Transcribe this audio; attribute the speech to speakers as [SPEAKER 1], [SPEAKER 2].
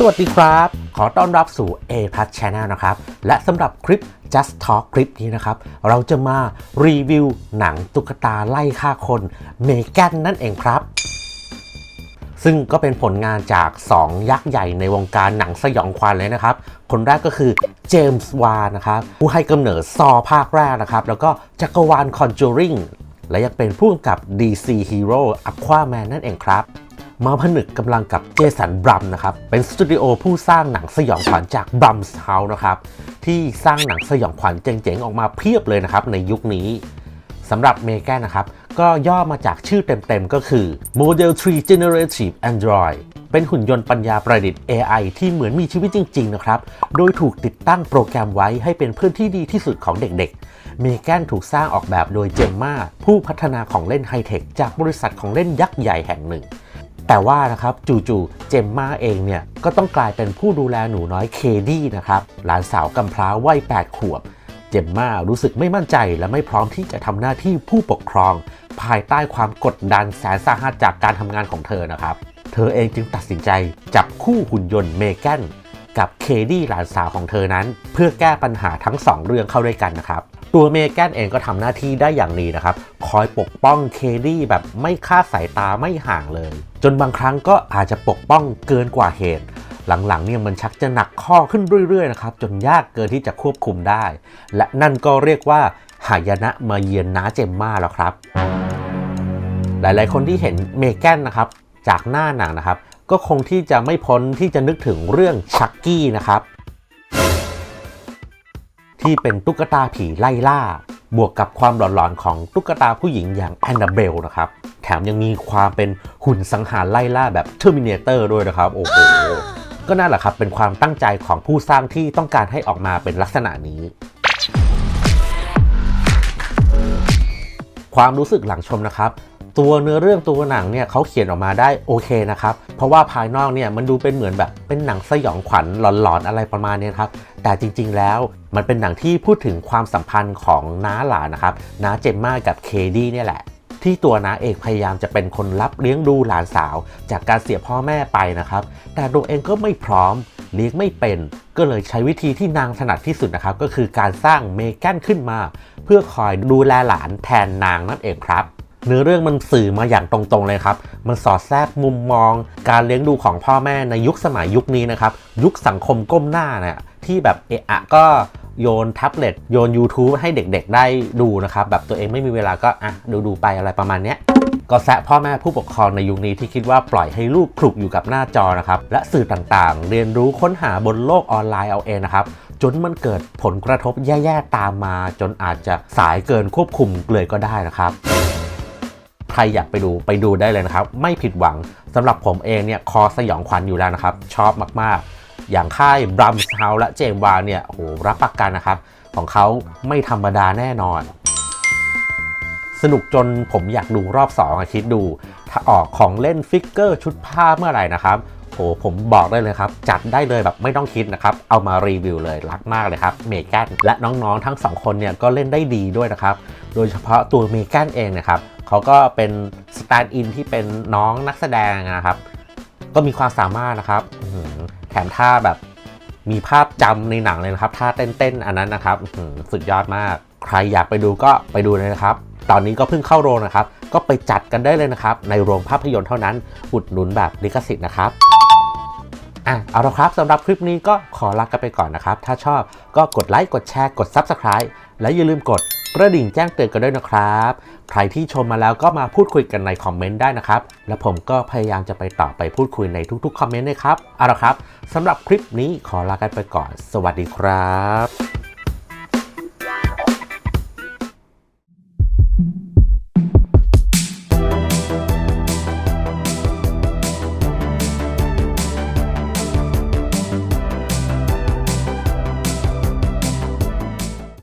[SPEAKER 1] สวัสดีครับ ขอต้อนรับสู่ A p l u s Channel นะครับ และสำหรับคลิป Just Talk คลิปนี้นะครับ เราจะมารีวิวหนังตุ๊กตาไล่ฆ่าคนเมแกนนั่นเองครับ ซึ่งก็เป็นผลงานจาก 2 ยักษ์ใหญ่ในวงการหนังสยองขวัญเลยนะครับ คนแรกก็คือเจมส์วานนะครับ ผู้ให้กำเนิดซอภาคแรกนะครับ แล้วก็จักรวาล Conjuring และยังเป็นผู้กำกับ DC Hero Aquaman นั่นเองครับ มาผนึกกำลังกับเจสันบรัมนะครับ เป็นสตูดิโอผู้สร้างหนังสยองขวัญจากบรัมส์เฮาส์นะครับ ที่สร้างหนังสยองขวัญเจ๋งๆ ออกมาเพียบเลยนะครับในยุคนี้สำหรับเมแกนนะครับ ก็ย่อมาจากชื่อเต็มๆ ก็คือ Model 3 Generative Android เป็นหุ่นยนต์ปัญญาประดิษฐ์ AI ที่เหมือนมีชีวิตจริง ๆ นะครับ โดยถูกติดตั้งโปรแกรมไว้ให้เป็นเพื่อนที่ดีที่สุดของเด็กๆ เมแกนถูกสร้างออกแบบโดยเจมมาผู้พัฒนาของเล่นไฮเทคจากบริษัทของเล่นยักษ์ใหญ่แห่งหนึ่ง แต่ว่านะครับจู่ๆเจมมาเองเนี่ยก็ต้องกลายเป็นผู้ดูแลหนูน้อยเคดี้นะครับหลานสาวกำพร้าวัย8ขวบ เจมมารู้สึกไม่มั่นใจและไม่พร้อมที่จะทำหน้าที่ผู้ปกครอง ภายใต้ความกดดันแสนสาหัสจากการทำงานของเธอนะครับ เธอเองจึงตัดสินใจจับคู่หุ่นยนต์เมแกนกับเคดี้หลานสาวของเธอนั้น เพื่อแก้ปัญหาทั้งสองเรื่องเข้าด้วยกันนะครับ ตัวเมแกนเองก็ทำหน้าที่ได้อย่างดีนะครับ คอยปกป้องเคดี้แบบไม่คาดสายตาไม่ห่างเลย จนบางครั้งก็อาจจะปกป้องเกินกว่าเหตุ หลังๆเนี่ยมันชักจะหนักข้อขึ้นเรื่อยๆนะครับ จนยากเกินที่จะควบคุมได้ และนั่นก็เรียกว่าหายนะมาเยือนน้าเจมมาแล้วครับ หลายๆ คนที่เห็นเมแกนนะครับจากหน้าหนังนะครับ ก็คงที่จะไม่พ้นที่จะนึกถึงเรื่องชักกี้นะครับ ที่เป็นตุ๊กตาผีไล่ล่า บวกกับความหลอนๆของตุ๊กตาผู้หญิงอย่างแอนนาเบลนะครับ แถมยังมีความเป็นหุ่นสังหารไล่ล่าแบบเทอร์มินเตอร์ด้วยนะครับ โอ้โหก็นั่นแหละครับเป็นความตั้งใจของผู้สร้างที่ต้องการให้ออกมาเป็นลักษณะนี้ ความรู้สึกหลังชมนะครับ ตัวเนื้อเรื่องตัวหนังเนี่ยเขาเขียนออกมาได้โอเคนะครับ เพราะว่าภายนอกเนี่ยมันดูเป็นเหมือนแบบเป็นหนังสยองขวัญหลอนๆอะไรประมาณนี้ครับ แต่จริง ๆ แล้วมันเป็นหนังที่พูดถึงความสัมพันธ์ของน้าหลานนะครับน้าเจมมากับเคดี้เนี่ยแหละที่ตัวน้าเอกพยายามจะเป็นคนรับเลี้ยงดูหลานสาว จากการเสียพ่อแม่ไปนะครับ แต่ตัวเองก็ไม่พร้อมเลี้ยงไม่เป็น ก็เลยใช้วิธีที่นางถนัดที่สุดนะครับ ก็คือการสร้างเมแกนขึ้นมา เพื่อคอยดูแลหลานแทนนางนั่นเองครับ เนื้อเรื่องมันสื่อมาอย่างตรงๆเลยครับ มันสอดแทรกมุมมอง การเลี้ยงดูของพ่อแม่ในยุคสมัยยุคนี้นะครับ ยุคสังคมก้มหน้าเนี่ยที่แบบเอะอะก็โยนแท็บเล็ตโยน YouTube ให้เด็กๆ ได้ดูนะครับ แบบตัวเองไม่มีเวลาก็อะดูๆไปอะไรประมาณเนี้ยก็แซะพ่อแม่ผู้ปกครองในยุคนี้ที่คิดว่าปล่อยให้ลูกคลุกอยู่กับหน้าจอนะครับ และสื่อต่างๆ เรียนรู้ค้นหาบนโลกออนไลน์เอาเองนะครับ จนมันเกิดผลกระทบแย่ๆตามมา จนอาจจะสายเกินควบคุมเลยก็ได้นะครับ ใครอยากไปดูไปดูได้เลยนะครับ ไม่ผิดหวังสำหรับผมเองเนี่ยคอสยองขวัญอยู่แล้วนะครับ ชอบมากๆ อย่างค่ายบรัมส์เฮาและเจมวาเนี่ยโหรับประกันนะครับ ของเขาไม่ธรรมดาแน่นอน สนุกจนผมอยากดูรอบ2องคิดดู ถ้าออกของเล่นฟิกเกอร์ชุดผ้าเมื่อไหร่นะครับ หผมบอกได้เลยครับ จัดได้เลยแบบไม่ต้องคิดนะครับ เอามารีวิวเลยรักมากเลยครับเมแกนและน้องๆทั้งสองคนเนี่ยก็เล่นได้ดีด้วยนะครับ โดยเฉพาะตัวเมแกนเองนะครับเขาก็เป็นสแตนด์อินที่เป็นน้องนักแสดงนะครับ ก็มีความสามารถนะครับแถมท่าแบบมีภาพจำในหนังเลยนะครับท่าเต้นๆอันนั้นนะครับสุดยอดมาก ใครอยากไปดูก็ไปดูเลยนะครับ ตอนนี้ก็เพิ่งเข้าโรงนะครับ ก็ไปจัดกันได้เลยนะครับ ในโรงภาพยนตร์เท่านั้น อุดหนุนแบบลิขสิทธิ์นะครับ อะเอาละครับสำหรับคลิปนี้ก็ขอลากันไปก่อนนะครับ ถ้าชอบก็กดไลค์กดแชร์กด Subscribe และอย่าลืมกดกระดิ่งแจ้งเตือนกันด้วยนะครับ ใครที่ชมมาแล้วก็มาพูดคุยกันในคอมเมนต์ได้นะครับ และผมก็พยายามจะไปตอบไปพูดคุยในทุกๆคอมเมนต์เลยครับ เอาละครับสำหรับคลิปนี้ขอลากันไปก่อน สวัสดีครับ